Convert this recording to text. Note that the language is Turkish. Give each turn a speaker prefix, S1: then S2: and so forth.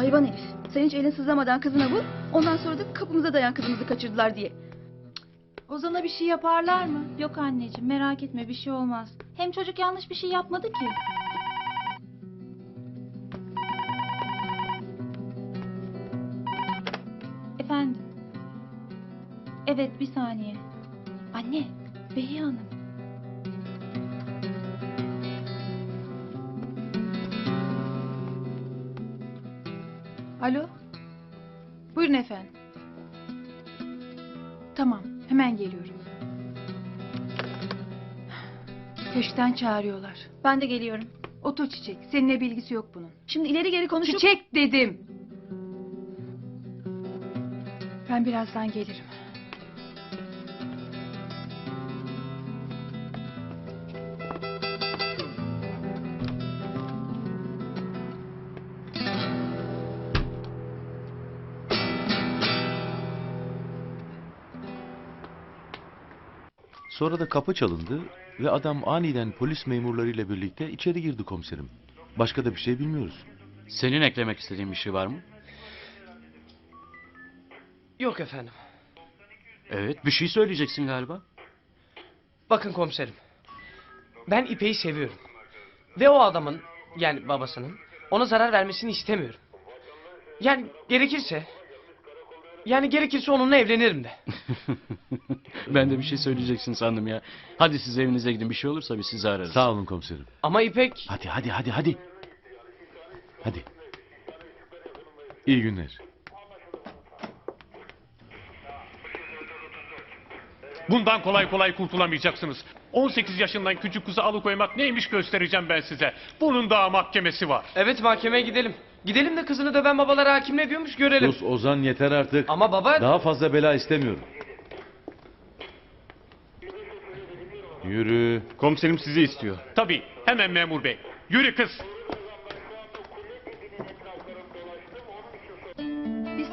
S1: Hayvan herif. Sen hiç elin sızlamadan kızına vur. Ondan sonra da kapımıza dayan kızımızı kaçırdılar diye.
S2: Ozan'a bir şey yaparlar mı? Yok anneciğim merak etme bir şey olmaz. Hem çocuk yanlış bir şey yapmadı ki. Efendim? Evet bir saniye. Anne, Behiye Hanım.
S3: Alo? Buyurun efendim. Tamam, hemen geliyorum. Köşkten çağırıyorlar.
S1: Ben de geliyorum.
S3: Otur Çiçek, seninle bilgisi yok bunun.
S1: Şimdi ileri geri konuşup...
S3: Çiçek dedim. Ben birazdan gelirim.
S4: Sonra da kapı çalındı ve adam aniden polis memurlarıyla birlikte içeri girdi komiserim. Başka da bir şey bilmiyoruz.
S5: Senin eklemek istediğin bir şey var mı?
S6: Yok efendim.
S5: Evet, bir şey söyleyeceksin galiba.
S6: Bakın komiserim. Ben İpek'i seviyorum. Ve o adamın yani babasının ona zarar vermesini istemiyorum. Yani gerekirse yani gerekirse onunla evlenirim de.
S5: ben de bir şey söyleyeceksin sandım ya. Hadi siz evinize gidin bir şey olursa biz sizi ararız.
S4: Sağ olun komiserim.
S6: Ama İpek
S4: Hadi hadi hadi hadi. Hadi. İyi günler.
S7: Bundan kolay kolay kurtulamayacaksınız. 18 yaşından küçük kızı alıkoymak neymiş göstereceğim ben size. Bunun daha mahkemesi var.
S6: evet mahkemeye gidelim. Gidelim de kızını döven babalara hakim ne diyormuş görelim.
S4: Sus Ozan yeter artık.
S6: Ama baba
S4: Daha fazla bela istemiyorum. Yürü.
S7: Komiserim sizi istiyor. Tabii hemen memur bey. Yürü kız.